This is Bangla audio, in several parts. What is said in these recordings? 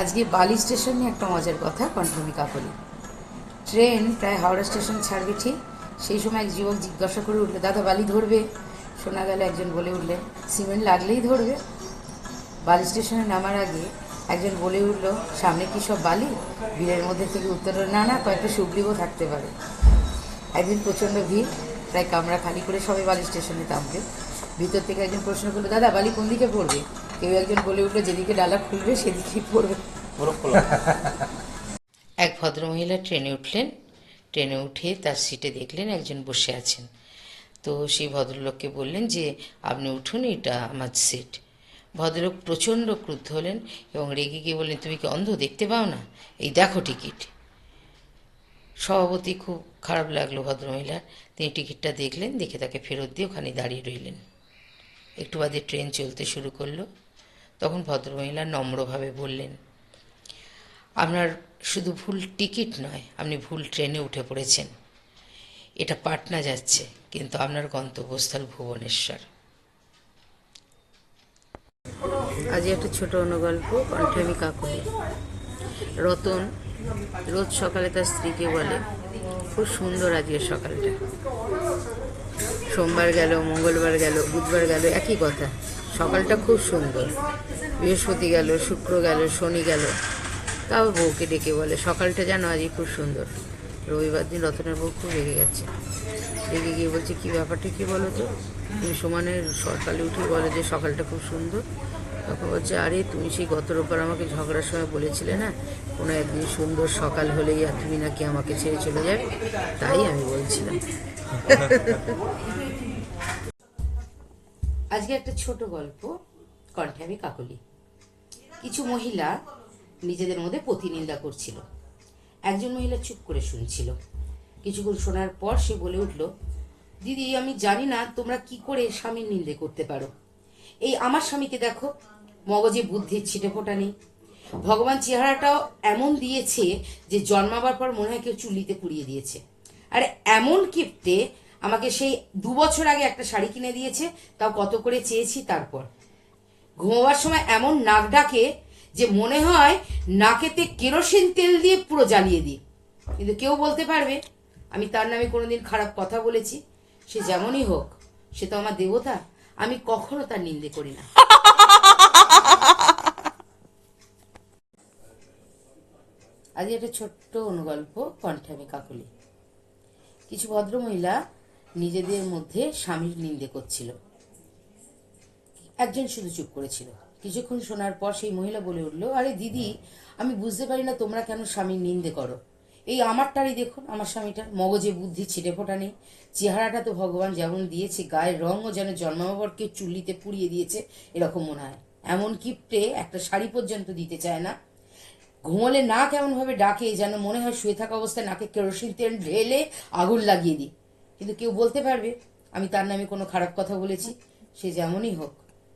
আজকে বালি স্টেশনে একটা মজার কথা কণ্ঠমি কাকলি। ট্রেন প্রায় হাওড়া স্টেশন ছাড়বে ঠিক, সেই সময় এক যুবক জিজ্ঞাসা করে উঠলে, দাদা, বালি ধরবে? শোনা গেল একজন বলে উঠলেন সিমেন্ট লাগলেই ধরবে। বালি স্টেশনে নামার আগে একজন বলে উঠল, সামনে কি সব বালি? ভিড়ের মধ্যে থেকে উত্তর না না, কয়েকটা সুগ্রীবও থাকতে পারে। একদিন প্রচণ্ড ভিড়, প্রায় কামরা খালি করে সবাই বালি স্টেশনে নামবে ভিতর থেকে একজন প্রশ্ন করল, দাদা, বালি কোন দিকে পড়বে? কেউ একজন বলে উঠল যেদিকে ডালা খুলবে সেদিকেই পড়বে। এক ভদ্রমহিলা ট্রেনে উঠলেন। ট্রেনে উঠে তার সিটে দেখলেন একজন বসে আছেন। তো সেই ভদ্রলোককে বললেন যে আপনি উঠুন এটা আমার সিট। ভদ্রলোক প্রচণ্ড ক্রুদ্ধ হলেন এবং রেগে গিয়ে বললেন তুমি কি অন্ধ? দেখতে পাও না? এই দেখো টিকিট। সভাপতি খুব খারাপ লাগল ভদ্রমহিলার। তিনি টিকিটটা দেখলেন দেখে তাকে ফেরত দিয়ে ওখানে দাঁড়িয়ে রইলেন। একটু বাদে ট্রেন চলতে শুরু করল। তখন ভদ্রমহিলা নম্রভাবে বললেন, আপনার শুধু ভুল টিকিট নয়, আপনি ভুল ট্রেনে উঠে পড়েছেন। এটা পাটনা যাচ্ছে, কিন্তু আপনার গন্তব্যস্থল ভুবনেশ্বর। আজ একটা ছোট অনুগল্প কণ্ঠে আমি কাকুলি। রতন রোজ সকালে তার স্ত্রীকে বলে, খুব সুন্দর আজকের সকালটা। সোমবার গেল, মঙ্গলবার গেল, বুধবার গেল, একই কথা। সকালটা খুব সুন্দর। বৃহস্পতি গেল, শুক্র গেল, শনি গেল। তাও বউকে ডেকে বলে, সকালটা যেন আজই খুব সুন্দর। রবিবার দিন রতনের বউ খুব রেগে গেছে। রেগে গিয়ে বলছে, কী ব্যাপারটা কী বলো তো? তুমি সমানে সকালে উঠে বলে যে, সকালটা খুব সুন্দর। তখন বলছে, আরে, তুমি সেই গত রোববার আমাকে ঝগড়ার সময় বলেছিলে না? কোনো একদিন সুন্দর সকাল হলেই আর তুমি নাকি আমাকে ছেড়ে চলে যাবে? তাই আমি বলছিলাম। আজকে একটা ছোট গল্প কণ্ঠে আমি কাকলি। কিছু মহিলা নিজেদের মধ্যে প্রতিনিন্দা করছিল। একজন মহিলা চুপ করে শুনছিল। কিছুক্ষণ শোনার পর সে বলে উঠল, দিদি, আমি জানি না তোমরা কি করে স্বামীর নিন্দে করতে পারো। এই আমার স্বামীকে দেখো, মগজে বুদ্ধির ছিটে ফোটা নেই। ভগবান চেহারাটাও এমন দিয়েছে যে জন্মাবার পর মনে হয় কেউ চুলিতে পুড়িয়ে দিয়েছে। আর এমন কিপ্টে আমাকে সেই দু বছর আগে একটা শাড়ি কিনে দিয়েছে, তাও কত করে চেয়েছি তারপর। ঘুমোবার সময় এমন নাক ডাকে যে মনে হয় নাকেতে কেরোসিন তেল দিয়ে পুরো জ্বালিয়ে দিই। কিন্তু কেউ বলতে পারবে, আমি তার নামে কোনোদিন খারাপ কথা বলেছি। সে যেমনই হোক, সে তো আমার দেবতা, আমি কখনো তার নিন্দে করি না। আজ একটা ছোট্ট অনুগল্প, কণ্ঠে আমি কাকলি। কিছু ভদ্রমহিলা নিজেদের মধ্যে স্বামীর নিন্দে করছিল। একজন শুধু চুপ করেছিল। কিছুক্ষণ শোনার পর সেই মহিলা বলে উঠল, আরে দিদি, আমি বুঝতে পারি না তোমরা কেন স্বামীর নিন্দে করো। এই আমারটারই দেখুন, আমার স্বামীটার মগজে বুদ্ধি, ছিটে ফোটা নেই। চেহারাটা তো ভগবান যেমন দিয়েছে, গায়ের রঙও যেন জন্মাবরকে চুল্লিতে পুড়িয়ে দিয়েছে, এরকম মনে হয়। এমন কিপটে একটা শাড়ি পর্যন্ত দিতে চায় না। ঘুমোলে না কেমন ভাবে ডাকে, যেন মনে হয় শুয়ে থাকা অবস্থায় নাকে কেরোসিন তেল ঢেলে আগুন লাগিয়ে দিই। কিন্তু কেউ বলতে পারবে, আমি তার নামে কোনো খারাপ কথা বলেছি, সে যেমনই হোক,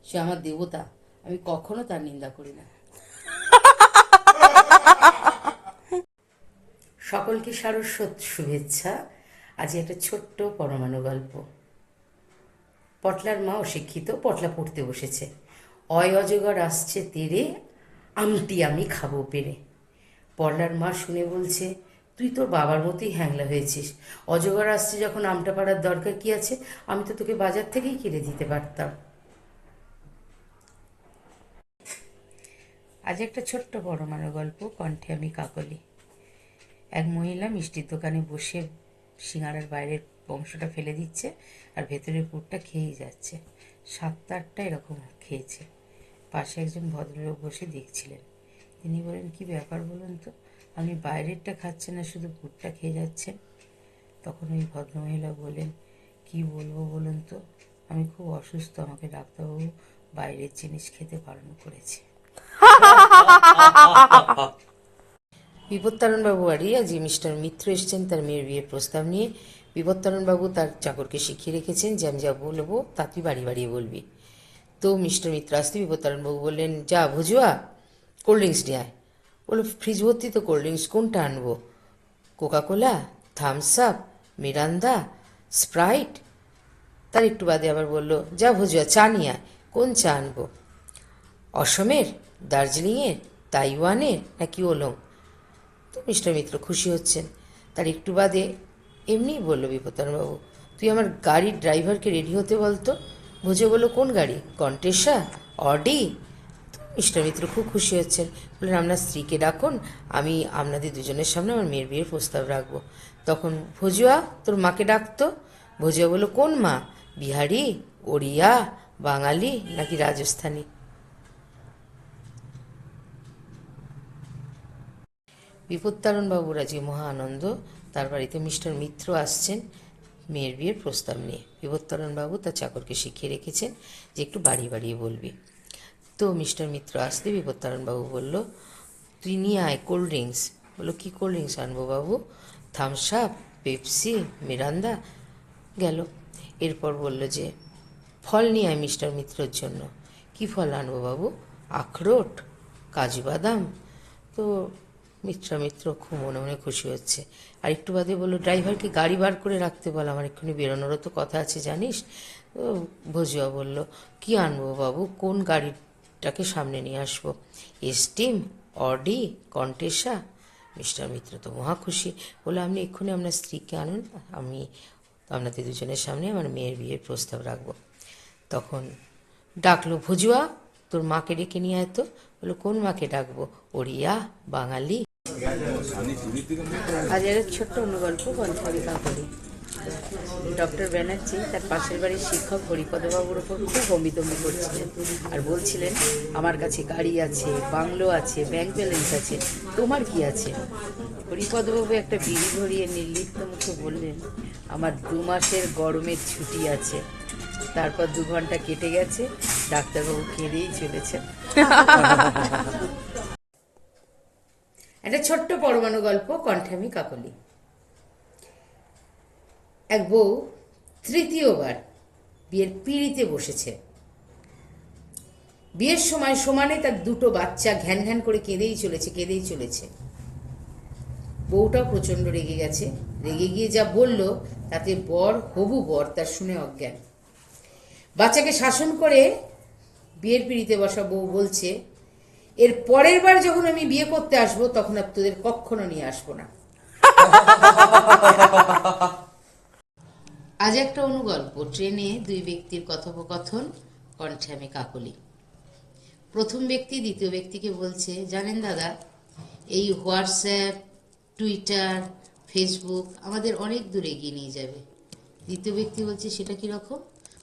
সে আমার দেবতা, আমি কখনো তার নিন্দা করি না। সকলকে সারস্বত শুভেচ্ছা। আজ একটা ছোট্ট পরমাণু গল্প। পটলার মা অশিক্ষিত, পটলা পড়তে বসেছে। অয় অজগর আসছে তেরে, আমটি আমি খাব পেরে। পটলার মা শুনে বলছে তুই তোর বাবার মতোই হ্যাংলা হয়েছিস। অজগর আসছে যখন আমটা পাড়ার দরকার কি আছে, আমি তো তোকে বাজার থেকেই কিনে দিতে পারতাম। আজ একটা ছোট্ট পরমাণু গল্প, কণ্ঠে আমি কাকলি। এক মহিলা মিষ্টির দোকানে বসে সিঙ্গারার বাইরের অংশটা ফেলে দিচ্ছে আর ভেতরের পুরটা খেয়েই যাচ্ছে। সাতটা আটটা এরকম খেয়েছে। পাশে একজন ভদ্রলোক বসে দেখছিলেন। তিনি বলেন কি ব্যাপার বলুন তো? আপনি বাইরেরটা খাচ্ছেন না, শুধু পুরটা খেয়ে যাচ্ছেন তখন ওই ভদ্রমহিলা বলেন কি বলব বলুন তো? আমি খুব অসুস্থ, আমাকে ডাক্তারবাবু বাইরের জিনিস খেতে বারণ করেছে। বিপত্তারণবাবু বাড়ি আজ মিস্টার মিত্র এসেছেন, তার মেয়ের বিয়ের প্রস্তাব নিয়ে। বিপত্তারণবাবু তার চাকরকে শিখিয়ে রেখেছেন, যে আমি যা বলব তা তুই বাড়ি বাড়িয়ে বলবি। তো মিস্টার মিত্র আসতে বিপত্তারণবাবু বললেন, যা ভুজুয়া, কোল্ড ড্রিঙ্কস নিয়ে আয়। বলল ফ্রিজ ভর্তি তো কোল্ড ড্রিঙ্কস কোনটা আনব। Coca cola thums up mirinda sprite তার একটু বাদে আবার বলল, যা ভুজুয়া, চা নিয়ে কোন চা আনব? অসমের, দার্জিলিংয়ের, তাইওয়ানের নাকি ওলং। তো মিস্টার মিত্র খুশি হচ্ছেন। তার একটু বাদে এমনিই বলল বিপত্তানবাবু তুই আমার গাড়ির ড্রাইভারকে রেডি হতে বলতো? ভোজে বলল, কোন গাড়ি? কন্টেসা অডি? মিস্টার মিত্র খুব খুশি হচ্ছেন। বললেন, আপনার স্ত্রীকে ডাকুন, আমি আপনাদের দুজনের সামনে আমার মেয়ের বিয়ের প্রস্তাব রাখব। তখন, ভজুয়া, তোর মাকে ডাকতো? ভজুয়া বলল, কোন মা? বিহারি, ওড়িয়া, বাঙালি নাকি রাজস্থানী? বিপত্তারণ বাবুর আজকে মহা আনন্দ, তার বাড়িতে মিস্টার মিত্র আসছেন মেয়ের বিয়ের প্রস্তাব নিয়ে। বিপত্তারণ বাবু তার চাকরকে শিখিয়ে রেখেছেন যে একটু বাড়িয়ে বাড়িয়ে বলবি। তো মিস্টার মিত্র আসতে বিপত্তারণ বাবু বলল তুই নিয়ে আয় কোল্ড ড্রিঙ্কস। বলল, কী কোল্ড ড্রিঙ্কস আনব বাবু? থামস আপ, পেপসি মিরান্দা গেল। এরপর বলল যে, ফল নিয়ে আয় মিস্টার মিত্রর জন্য। কি ফল আনব বাবু? আখরোট, কাজু বাদাম। তো মিত্র মিত্র খুব মনে মনে খুশি হচ্ছে। আর একটু বাদে বলল, ড্রাইভারকে গাড়ি বার করে রাখতে বল, আমার এক্ষুনি বেরোনোরও তো কথা আছে, জানিস? তো ভজুয়া বলল, কি আনব বাবু? কোন গাড়িটাকে সামনে নিয়ে আসব। Esteem Audi Contessa mister Mitra তো মহা খুশি। বলে, আপনি এক্ষুনি আপনার স্ত্রীকে আনুন। আমি আপনাদের দুজনের সামনে আমার মেয়ের বিয়ের প্রস্তাব রাখব। তখন ডাকলো, ভুজুয়া, তোর মাকে ডেকে নিয়ে আয় তো। বলল কোন মাকে ডাকবো? ওড়িয়া, বাঙালি? আজ একটা ছোট্ট অনুগল্প কণ্ঠাবি কাকলি ডক্টর ব্যানার্জি তার পাশের বাড়ির শিক্ষক হরিপদবাবুর ওপর খুব অমিতম্বি করছিলেন আর বলছিলেন আমার কাছে গাড়ি আছে বাংলো আছে ব্যাংক ব্যালেন্স আছে তোমার কি আছে? হরিপদবাবু একটা বিড়ি ধরিয়ে নির্লিপ্ত মুখে বললেন আমার দু মাসের গরমের ছুটি আছে। তারপর দু ঘণ্টা কেটে গেছে ডাক্তারবাবু কেঁদেই চলেছেন। একটা ছোট্ট পরমাণু গল্প কণ্ঠামি কাকলি। এক বউ তৃতীয়বার বিয়ের পিড়িতে বসেছে। বিয়ের সময় সমানে তার দুটো বাচ্চা ঘ্যান ঘ্যান করে কেঁদেই চলেছে কেঁদেই চলেছে। বউটাও প্রচণ্ড রেগে গেছে। রেগে গিয়ে যা বলল, তাতে বর, হবু বর, তার শুনে অজ্ঞান। বাচ্চাকে শাসন করে বিয়ের পিড়িতে বসা বউ বলছে, এর পরের বার যখন আমি বিয়ে করতে আসব, তখন আর তোদের কখনো নিয়ে আসব না। আজ একটা অনুগল্প, ট্রেনে দুই ব্যক্তির কথোপকথন, কণ্ঠে আমি কাকলি। প্রথম ব্যক্তি দ্বিতীয় ব্যক্তিকে বলছে, জানেন দাদা, এই হোয়াটসঅ্যাপ, টুইটার, ফেসবুক আমাদের অনেক দূর এগিয়ে নিয়ে যাবে। দ্বিতীয় ব্যক্তি বলছে, সেটা কীরকম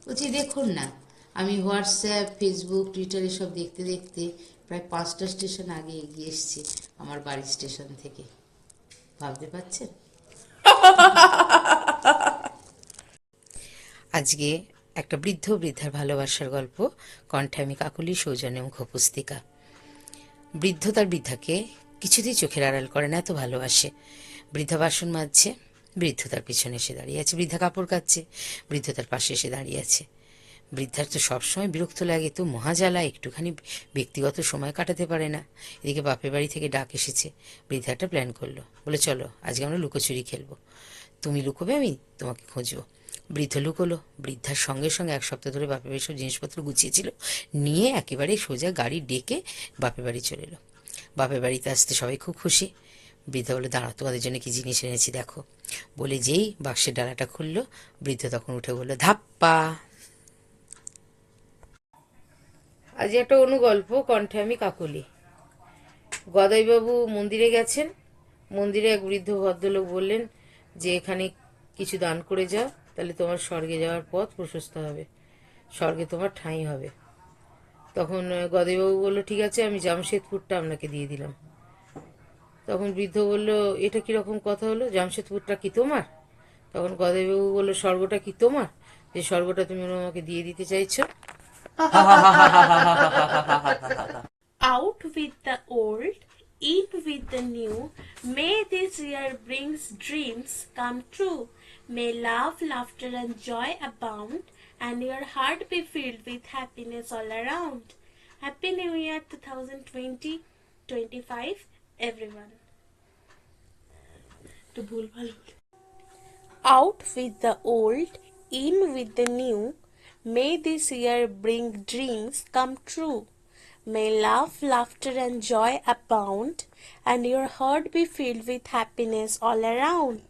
বলছি, দেখুন না, আমি হোয়াটসঅ্যাপ, ফেসবুক, টুইটার এসব দেখতে দেখতে প্রায় পাঁচটা স্টেশন আগে এগিয়ে এসেছি, আমার বাড়ির স্টেশন থেকে। ভাবতে পারছেন? আজকে একটা বৃদ্ধ বৃদ্ধার ভালোবাসার গল্প, কণ্ঠে আমি কাকুলি, সৌজন্যে মুখ পুস্তিকা বৃদ্ধ তার বৃদ্ধাকে কিছুতেই চোখের আড়াল করে না, এত ভালোবাসে। বৃদ্ধা বাসন মাজছে, বৃদ্ধ তার পিছনে এসে দাঁড়িয়ে আছে, বৃদ্ধা কাপড় কাচ্ছে, বৃদ্ধ তার পাশে এসে দাঁড়িয়ে আছে। বৃদ্ধার তো সবসময় বিরক্ত লাগে, তো মহাজালা একটুখানি ব্যক্তিগত সময় কাটাতে পারে না। এদিকে বাপের বাড়ি থেকে ডাক এসেছে বৃদ্ধা একটা প্ল্যান করল, বলে, চলো, আজকে আমরা লুকোচুরি খেলব। তুমি লুকোবে, আমি তোমাকে খুঁজবো। বৃদ্ধ লোক হলো। বৃদ্ধার সঙ্গে সঙ্গে এক সপ্তাহ ধরে বাপের বাড়ি সব জিনিসপত্র গুছিয়েছিল নিয়ে একেবারে সোজা গাড়ি ডেকে বাপের বাড়ি চলে এলো। বাপের বাড়িতে আসতে সবাই খুব খুশি। বৃদ্ধ বলে দাঁড়াও, তোমাদের জন্য কি জিনিস এনেছি দেখো। বলে যেই বাক্সের ডালাটা খুললো, বৃদ্ধ তখন উঠে বলল, ধাপ্পা। আজ একটা অনুগল্প, কণ্ঠে আমি কাকলি। গদাইবাবু মন্দিরে গেছেন। মন্দিরে এক বৃদ্ধ ভদ্রলোক বললেন, যে এখানে কিছু দান করে যাও। তাহলে তোমার স্বর্গে যাওয়ার পথ প্রশস্ত হবে। স্বর্গে তোমার ঠাঁই হবে। তখন আহ, গদাইবাবু বলল ঠিক আছে আমি জামশেদপুরটা আপনাকে দিয়ে দিলাম। তখন বৃদ্ধ বলল এটা কীরকম কথা হলো? জামশেদপুরটা কি তোমার? তখন গদাইবাবু বলল স্বর্গটা কি তোমার? যে স্বর্গটা তুমি আমাকে দিয়ে দিতে চাইছো? Out with the old, in with the new. May this year brings dreams come true. May love, laughter, and joy abound, and your heart be filled with happiness all around. Happy New Year 2020 25, everyone. To. Out with the old, in with the new. May this year bring dreams come true. May love, laughter, and joy abound, and your heart be filled with happiness all around.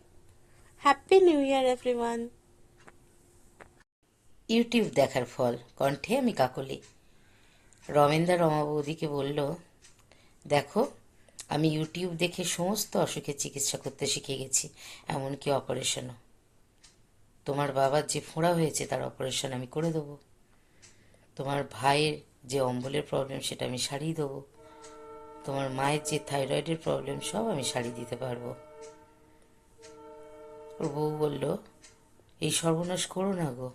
Happy New Year, everyone! YouTube দেখার ফল কণ্ঠে আমি কাকলি। রমেন্দা রমা বৌদিকে বলল দেখো আমি ইউটিউব দেখে সমস্ত অসুখের চিকিৎসা করতে শিখে গেছি এমনকি অপারেশনও। তোমার বাবার যে ফোঁড়া হয়েছে তার অপারেশন আমি করে দেবো। তোমার ভাইয়ের যে অম্বলের প্রবলেম সেটা আমি সারিয়ে দেবো। তোমার মায়ের যে থাইরয়েডের প্রবলেম সব আমি সারিয়ে দিতে পারব। ওর বউ বলল, এই সর্বনাশ করো না গো।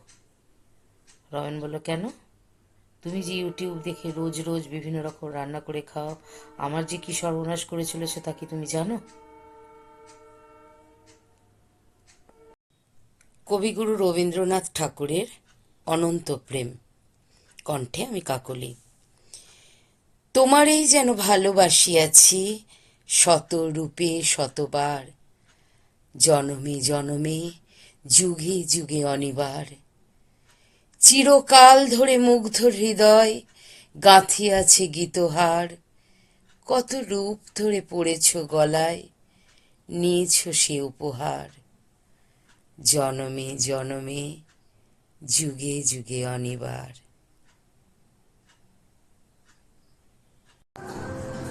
রমেন বলল, কেন? তুমি যে ইউটিউব দেখে রোজ রোজ বিভিন্ন রকম রান্না করে খাও, আমার যে কি সর্বনাশ করেছিল সেটা কি তুমি জানো? কবিগুরু রবীন্দ্রনাথ ঠাকুরের অনন্ত প্রেম। কণ্ঠে আমি কাকলি। তোমারই যেন ভালোবাসিয়াছি শত রূপে শতবার জনমে জনমে, যুগে যুগে অনিবার। চিরকাল ধরে মুগ্ধ হৃদয় গাঁথিয়াছে গীতহার। কত রূপ ধরে পড়েছ গলায়, নিয়েছ সে উপহার। জনমে জনমে, যুগে যুগে অনিবার।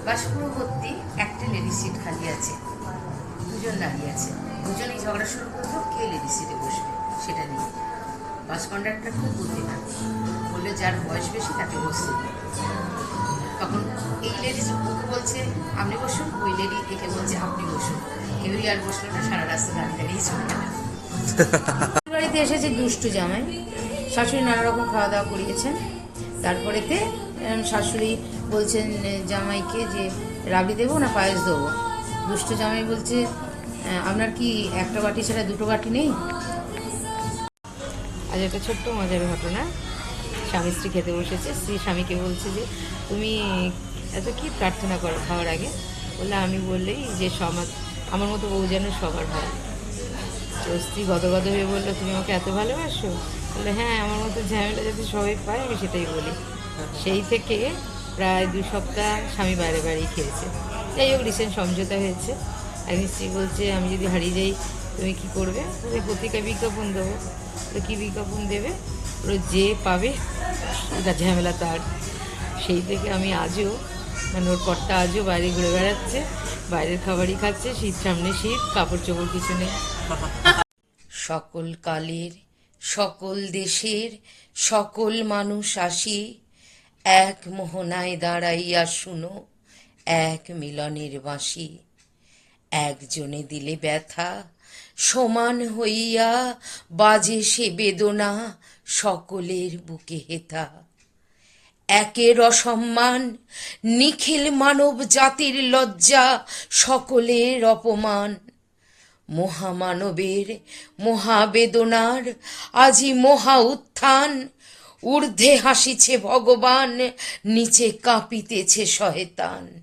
বাসপুর ভর্তি একটা লেডি সিট খালি আছে। দুজন দাঁড়িয়ে আছে। দুজনেই ঝগড়া শুরু করল কে লেডি সিটে বসবে সেটা নিয়ে। বাস কন্ডাক্টর খুব বুদ্ধিমান। বলল যার বয়স বেশি তাকে বসতে তখন এই লেডি ওকে বলছে আপনি বসুন। ওই লেডি একে বলছে আপনি বসুন। কেউই আর বসল না সারা রাস্তা দাঁড়িয়ে দাঁড়িয়ে চলে বাড়িতে এসেছে দুষ্টু জামাই। শাশুড়ি নানা রকম খাওয়া দাওয়া করিয়েছেন। তারপরেতে শাশুড়ি বলছেন জামাইকে যে রাবড়ি দেবো না পায়েস দেবো? দুষ্টু জামাই বলছে "আহ, আপনার কি একটা বাটি ছাড়া দুটো বাটি নেই? আজ একটা ছোট্ট মজার ঘটনা। স্বামী স্ত্রী খেতে বসেছে। স্ত্রী স্বামীকে বলছে যে, তুমি এত কি প্রার্থনা করো খাওয়ার আগে? বললে আমি বললেই যে সমাজ আমার মতো বউ যেন সবার হয়। তো স্ত্রী গদগদ হয়ে বলল, তুমি আমাকে এত ভালোবাসো? বললে হ্যাঁ আমার মতো ঝামেলা যাতে সবাই পায়, আমি সেটাই বলি। সেই থেকে প্রায় দু সপ্তাহ স্বামী বাইরে বাড়ি খেয়েছে। যাই হোক, রিসেন্ট সমঝোতা হয়েছে। একদিন স্ত্রী বলছে, আমি যদি হারিয়ে যাই, তুমি কি করবে? বলে পত্রিকায় বিজ্ঞাপন দেবো। তো কী বিজ্ঞাপন দেবে? ওরা যে পাবে, এটা ঝামেলা তার। সেই থেকে আমি আজও মানে ওর কর্তা আজও বাইরে ঘুরে বেড়াচ্ছে, বাইরের খাবারই খাচ্ছে, শীত সামনে শীত, কাপড় চোপড় কিছু নেই। সকল কালের, সকল দেশের, সকল মানুষ আসি, এক মোহনায় দাঁড়াইয়া শুনো, এক মিলনের বাঁশি। একজনে দিলে ব্যথা, সমান হইয়া বাজে সে বেদনা, সকলের বুকে হেথা একের অসম্মান, নিখিল মানব জাতির লজ্জা, সকলের অপমান। মহামানবের মহাবেদনার আজি মহা উত্থান, ঊর্ধ্বে হাসিছে ভগবান, নিচে কাঁপিতেছে শয়তান।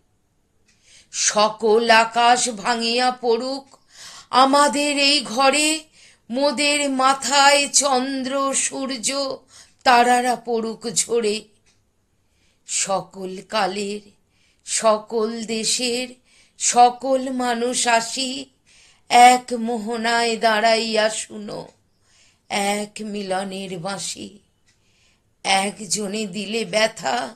সকল আকাশ ভাঙিয়া পড়ুক। আমাদের এই ঘরে মোদের মাথায় চন্দ্র, সূর্য, তারারা পড়ুক ঝরে। সকল কালের, সকল দেশের, সকল মানুষ আসি, এক মোহনায় দাঁড়াইয়া শুনো, এক মিলনের বাঁশি। একজনে দিলে ব্যথা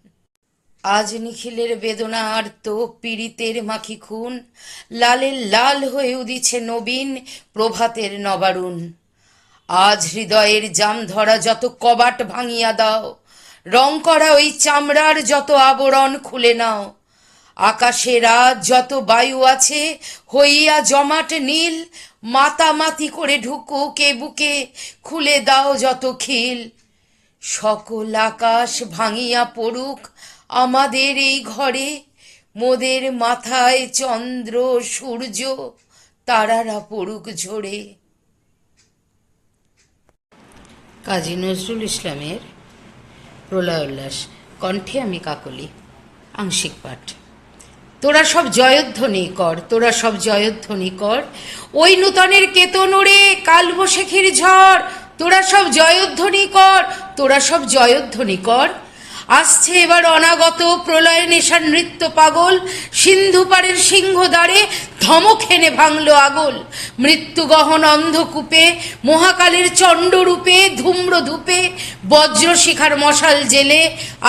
আজ নিখিলের বেদনা আর তো পীড়িতের মাখি খুন। লালের লাল হয়ে উদিছে নবীন প্রভাতের নবারুণ। আজ হৃদয়ের জাম ধরা যত কবাট ভাঙিয়া দাও, রং করা ওই চামড়ার যত আবরণ খুলে নাও। আকাশে রাত যত বায়ু আছে, হইয়া জমাট নীল, মাতামাতি করে ঢুকুক বুকে, খুলে দাও যত খিল। সকল আকাশ ভাঙিয়া পড়ুক আমাদের এই ঘরে মোদের মাথায় চন্দ্র, সূর্য, তারারা পড়ুক ঝরে। কাজী নজরুল ইসলামের প্রলয় উল্লাস কণ্ঠে আমি কাকলি, আংশিক পাঠ। তোরা সব জয়ধ্বনি কর, তোরা সব জয়ধ্বনি কর। ওই নূতনের কেতনরে কালবৈশাখীর ঝড় তোরা সব জয়ধ্বনি কর, তোরা সব জয়ধ্বনি কর। আসছে এবার অনাগত প্রলয় নেশার নৃত্য পাগল। সিন্ধু পাড়ের সিংহ দ্বারে ধমক হেনে ভাঙল আগল। মৃত্যু গহন অন্ধকূপে, মহাকালের চণ্ডরূপে ধূম্র ধূপে বজ্রশিখার মশাল জেলে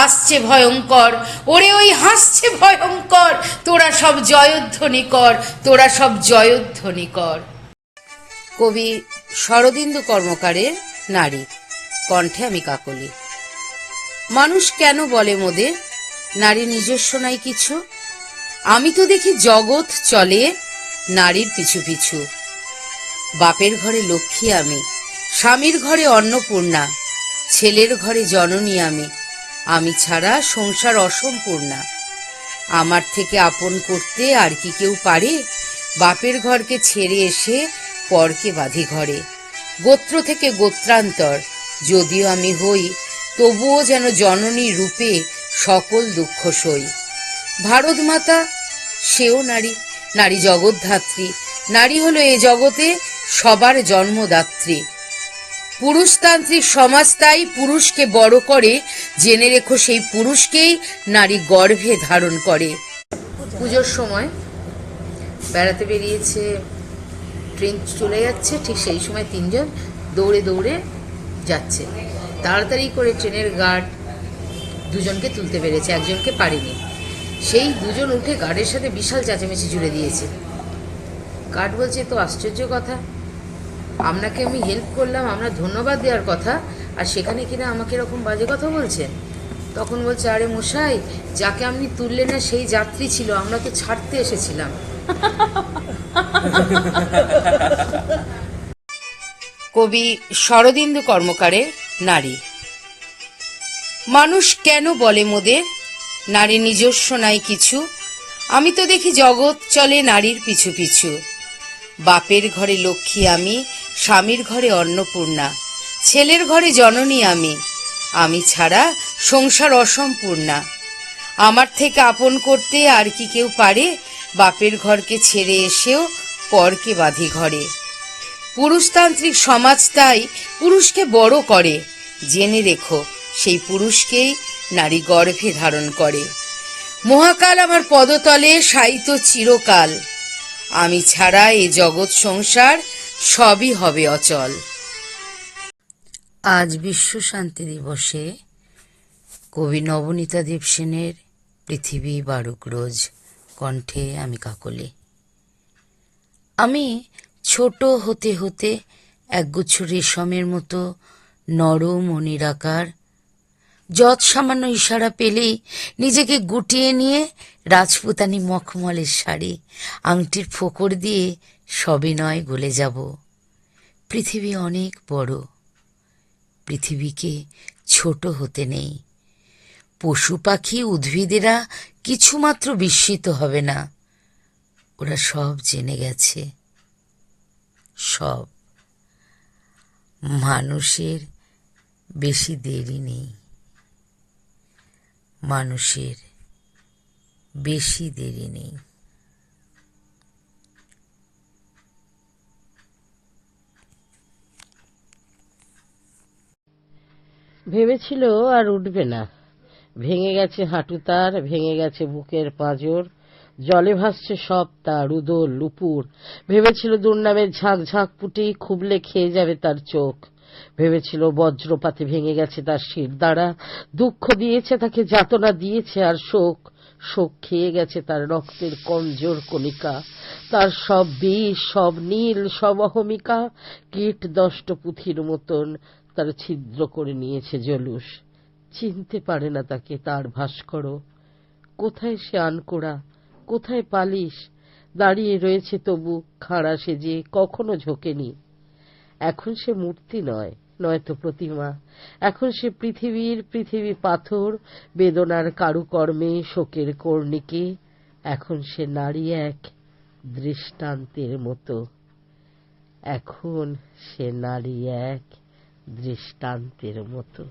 আসছে ভয়ঙ্কর। ওরে ওই হাসছে ভয়ঙ্কর, তোরা সব জয়ধ্বনি কর তোরা সব জয়ধ্বনি কর কবি শরদিন্দু কর্মকারের নারী, কণ্ঠে আমি কাকলি। মানুষ কেন বলে মোদে? নারী নিজস্ব নাই কিছু। আমি তো দেখি জগৎ চলে, নারীর পিছু পিছু। বাপের ঘরে লক্ষ্মী আমি, স্বামীর ঘরে অন্নপূর্ণা, ছেলের ঘরে জননী আমি। আমি ছাড়া সংসার অসম্পূর্ণা। আমার থেকে আপন করতে আর কি কেউ পারে? বাপের ঘরকে ছেড়ে এসে পরকে বাঁধি ঘরে। গোত্র থেকে গোত্রান্তর, যদিও আমি হই তবুও যেন জননী রূপে সকল দুঃখ সই। ভারত মাতা, সেও নারী নারী জগৎধাত্রী, নারী হলো এ জগতে সবার জন্মদাত্রী। পুরুষতান্ত্রিক সমাজ তাই পুরুষকে বড় করে, জেনে রেখো সেই পুরুষকেই নারী গর্ভে ধারণ করে। পুজোর সময় বেড়াতে বেরিয়েছে, ট্রেন চলে যাচ্ছে, ঠিক সেই সময় তিনজন দৌড়ে দৌড়ে যাচ্ছে। তাড়াতাড়ি করে ট্রেনের গার্ড দুজনকে তুলতে পেরেছে, একজনকে পারেনি। সেই দুজন উঠে গার্ডের সাথে বিশাল চেঁচামেচি জুড়ে দিয়েছে। গার্ড বলছে, "এ তো আশ্চর্য কথা। আপনাকে আমি হেল্প করলাম, আমরা ধন্যবাদ দেওয়ার কথা। আর সেখানে কিনা আমাকে এরকম বাজে কথা বলছেন তখন বলছে, আরে মশাই, যাকে আপনি তুললেন না, সেই যাত্রী ছিল। আমরা তো ছাড়তে এসেছিলাম। কবি শরদিন্দু কর্মকারের নারী। মানুষ কেন বলে মোদের? নারী নিজস্ব নাই কিছু। আমি তো দেখি জগৎ চলে নারীর পিছু পিছু। বাপের ঘরে লক্ষ্মী আমি, স্বামীর ঘরে অন্নপূর্ণা, ছেলের ঘরে জননী আমি। আমি ছাড়া সংসার অসম্পূর্ণা। আমার থেকে আপন করতে আর কি কেউ পারে? বাপের ঘরকে ছেড়ে এসেও পরকে বাঁধি ঘরে। পুরুষতান্ত্রিক সমাজ তাই পুরুষকে বড় করে। জেনে রেখো, সেই পুরুষকেই নারী গর্ভে ধারণ করে। মহাকাল আমার পদতলে সাইত চিরকাল। আমি ছাড়া এ জগৎ সংসার সবই হবে অচল। আজ বিশ্ব শান্তি দিবসে কবি নবনীতা দেব সেনের পৃথিবী বারুক রোজ, কণ্ঠে আমি কাকলি। আমি ছোট হতে হতে একগুচ্ছ রেশমের মতো নরম ও নিরাকার যৎ সামান্য ইশারা পেলেই নিজেকে গুটিয়ে নিয়ে রাজপুতানি মখমলের শাড়ি আংটির ফোকর দিয়ে সবিনয় গলে যাব। পৃথিবী অনেক বড়, পৃথিবীকে ছোট হতে নেই। পশু পাখি উদ্ভিদেরা কিছুমাত্র বিস্মিত হবে না, ওরা সব জেনে গেছে। সব। মানুষের বেশি দেরি নেই। মানুষের বেশি দেরি নেই। ভেবেছিল আর উঠবে না। ভেঙে গেছে হাঁটু তার, ভেঙে গেছে বুকের পাঁজর। জলে ভাসছে সব তার উদর লুপুর ভেবেছিল দুর্নামের ঝাঁক ঝাঁক পুটেই খুবলে খেয়ে যাবে তার চোখ। ভেবেছিল বজ্রপাতে ভেঙে গেছে তার শির দ্বারা। দুঃখ দিয়েছে তাকে, যাতনা দিয়েছে আর শোক। শোক খেয়ে গেছে তার রক্তের কমজোর কণিকা। তার সব বিষ, সব নীল, সব অহমিকা। কীট দষ্ট পুঁথির মতন তার ছিদ্র করে নিয়েছে জলুস চিনতে পারে না তাকে তার ভাস্কর। কোথায় সে আনকোড়া? কোথায় পালিস দাঁড়িয়ে রয়েছে তবু, খাড়া সেজে কখনো ঝোঁকেনি। এখন সে মূর্তি নয়, নয়তো প্রতিমা। এখন সে পৃথিবীর পৃথিবী পাথর, বেদনার কারুকর্মে শোকের কর্ণিকে। এখন সে নারী এক দৃষ্টান্তের মতো। এখন সে নারী এক দৃষ্টান্তের মতো।